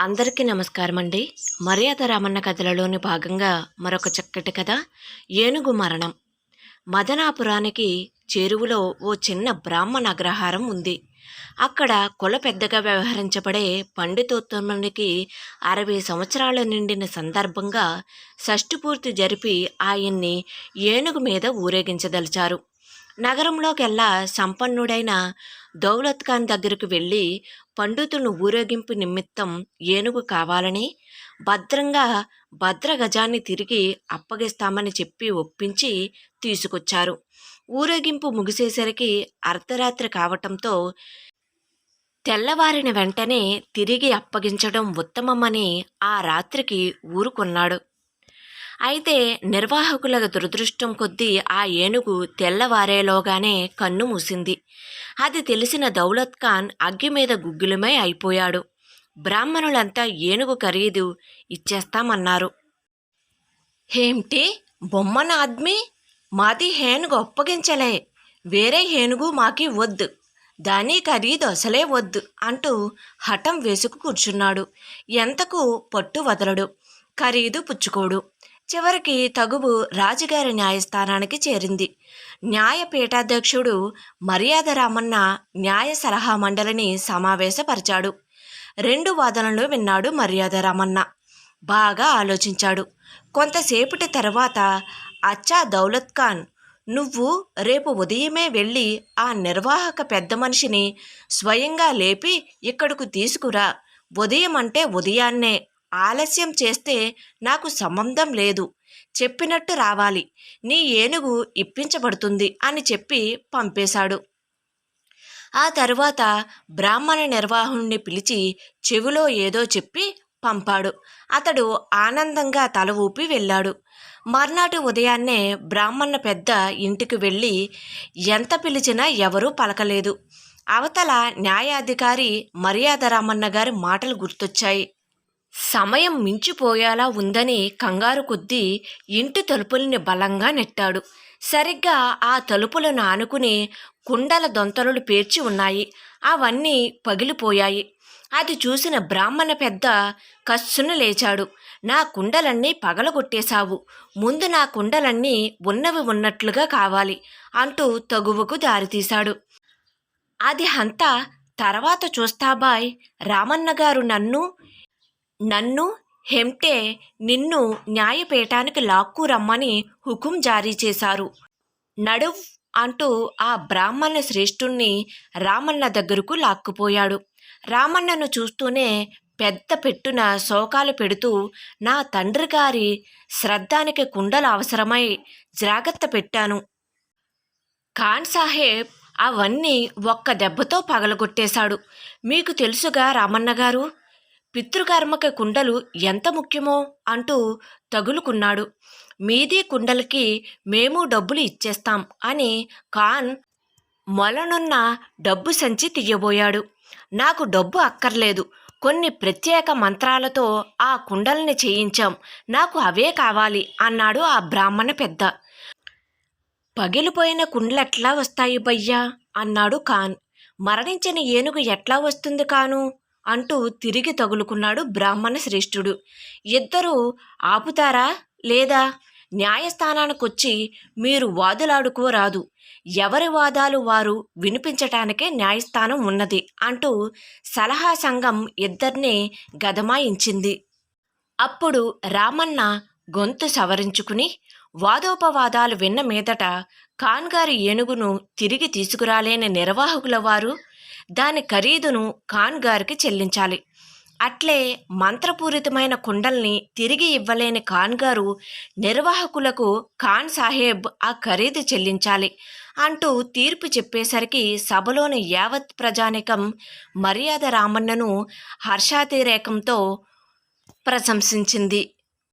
అందరికీ నమస్కారం అండి మర్యాద రామన్న కథలలోని భాగంగా మరొక చక్కటి కథ ఏనుగు మరణం. మదనాపురానికి చేరువలో ఓ చిన్న బ్రాహ్మణ అగ్రహారం ఉంది. అక్కడ కుల పెద్దగా వ్యవహరించబడే పండితోత్తమునికి అరవై సంవత్సరాలు నిండిన సందర్భంగా షష్ఠిపూర్తి జరిపి ఆయన్ని ఏనుగు మీద ఊరేగించదలిచారు. నగరంలోకెల్లా సంపన్నుడైన దౌలత్ ఖాన్ దగ్గరకు వెళ్ళి పండితులను ఊరేగింపు నిమిత్తం ఏనుగు కావాలని భద్రంగా భద్రగజాన్ని తిరిగి అప్పగిస్తామని చెప్పి ఒప్పించి తీసుకొచ్చారు. ఊరేగింపు ముగిసేసరికి అర్ధరాత్రి కావటంతో తెల్లవారిన వెంటనే తిరిగి అప్పగించడం ఉత్తమమని ఆ రాత్రికి ఊరుకున్నాడు. అయితే నిర్వాహకుల దురదృష్టం కొద్దీ ఆ ఏనుగు తెల్లవారేలోగానే కన్ను మూసింది. అది తెలిసిన దౌలత్ ఖాన్ అగ్గి మీద గుగ్గులమే అయిపోయాడు. బ్రాహ్మణులంతా ఏనుగు ఖరీదు ఇచ్చేస్తామన్నారు. హేమిటి బొమ్మన ఆద్మీ? మాది హేనుగు ఒప్పగించలే వేరే హేనుగు మాకి వద్దు. దాని ఖరీదు అసలే వద్దు అంటూ హఠం వేసుకు కూర్చున్నాడు. ఎంతకు పట్టు వదలడు. ఖరీదు పుచ్చుకోడు. చివరికి తగువు రాజుగారి న్యాయస్థానానికి చేరింది. న్యాయపీఠాధ్యక్షుడు మర్యాద రామన్న న్యాయ సలహా మండలిని సమావేశపరిచాడు. రెండు వాదనలు విన్నాడు మర్యాద రామన్న. బాగా ఆలోచించాడు. కొంతసేపటి తర్వాత అచ్చా దౌలత్ ఖాన్ నువ్వు రేపు ఉదయమే వెళ్ళి ఆ నిర్వాహక పెద్ద మనిషిని స్వయంగా లేపి ఇక్కడకు తీసుకురా. ఉదయం అంటే ఉదయాన్నే ఆలస్యం చేస్తే నాకు సంబంధం లేదు. చెప్పినట్టు రావాలి. నీ ఏనుగు ఇప్పించబడుతుంది అని చెప్పి పంపేశాడు. ఆ తరువాత బ్రాహ్మణ నిర్వాహకుణ్ణి పిలిచి చెవిలో ఏదో చెప్పి పంపాడు. అతడు ఆనందంగా తల ఊపి వెళ్ళాడు. మర్నాటి ఉదయాన్నే బ్రాహ్మణ పెద్ద ఇంటికి వెళ్ళి ఎంత పిలిచినా ఎవరూ పలకలేదు. అవతల న్యాయాధికారి మర్యాద రామన్న గారి మాటలు గుర్తొచ్చాయి. సమయం మించిపోయేలా ఉందని కంగారు కొద్దీ ఇంటి తలుపుల్ని బలంగా నెట్టాడు. సరిగ్గా ఆ తలుపులను ఆనుకుని కుండల దొంతలు పేర్చి ఉన్నాయి. అవన్నీ పగిలిపోయాయి. అది చూసిన బ్రాహ్మణ పెద్ద కస్సున లేచాడు. నా కుండలన్నీ పగలగొట్టేశావు. ముందు నా కుండలన్నీ ఉన్నవి ఉన్నట్లుగా కావాలి అంటూ తగువకు దారితీశాడు. అది అంతా తర్వాత చూస్తాబాయ్ రామన్న గారు నన్ను నన్ను హెమ్టే నిన్ను న్యాయపీఠానికి లాక్కు రమ్మని హుకుం జారీ చేశారు. నడువ్ అంటూ ఆ బ్రాహ్మణ శ్రేష్ఠుణ్ణి రామన్న దగ్గరకు లాక్కుపోయాడు. రామన్నను చూస్తూనే పెద్ద పెట్టున శోకాలు పెడుతూ నా తండ్రి గారి శ్రద్ధానికి కుండలు అవసరమై జాగ్రత్త పెట్టాను. ఖాన్ సాహెబ్ అవన్నీ ఒక్క దెబ్బతో పగలగొట్టేశాడు. మీకు తెలుసుగా రామన్న గారు పితృకర్మక కుండలు ఎంత ముఖ్యమో అంటూ తగులుకున్నాడు. మీది కుండలకి మేము డబ్బులు ఇచ్చేస్తాం అని ఖాన్ మొలనున్న డబ్బు సంచి తీయబోయాడు. నాకు డబ్బు అక్కర్లేదు. కొన్ని ప్రత్యేక మంత్రాలతో ఆ కుండల్ని చేయించాం. నాకు అవే కావాలి అన్నాడు ఆ బ్రాహ్మణ పెద్ద. పగిలిపోయిన కుండలెట్లా వస్తాయి బయ్యా అన్నాడు ఖాన్. మరణించిన ఏనుగు ఎట్లా వస్తుంది కాను? అంటూ తిరిగి తగులుకున్నాడు బ్రాహ్మణ శ్రేష్ఠుడు. ఇద్దరూ ఆపుతారా లేదా? న్యాయస్థానానికొచ్చి మీరు వాదులాడుకోరాదు ఎవరి వాదాలు వారు వినిపించటానికే న్యాయస్థానం ఉన్నది అంటూ సలహా సంఘం ఇద్దరినీ గదమాయించింది. అప్పుడు రామన్న గొంతు సవరించుకుని వాదోపవాదాలు విన్న మీదట కాన్గారి ఏనుగును తిరిగి తీసుకురాలేని నిర్వాహకుల వారు దాని ఖరీదును ఖాన్ గారికి చెల్లించాలి. అట్లే మంత్రపూరితమైన కుండల్ని తిరిగి ఇవ్వలేని ఖాన్ గారు నిర్వాహకులకు ఖాన్ సాహెబ్ ఆ ఖరీదు చెల్లించాలి అంటూ తీర్పు చెప్పేసరికి సభలోని యావత్ ప్రజానికం మర్యాద రామన్నను హర్షాతిరేకంతో ప్రశంసించింది.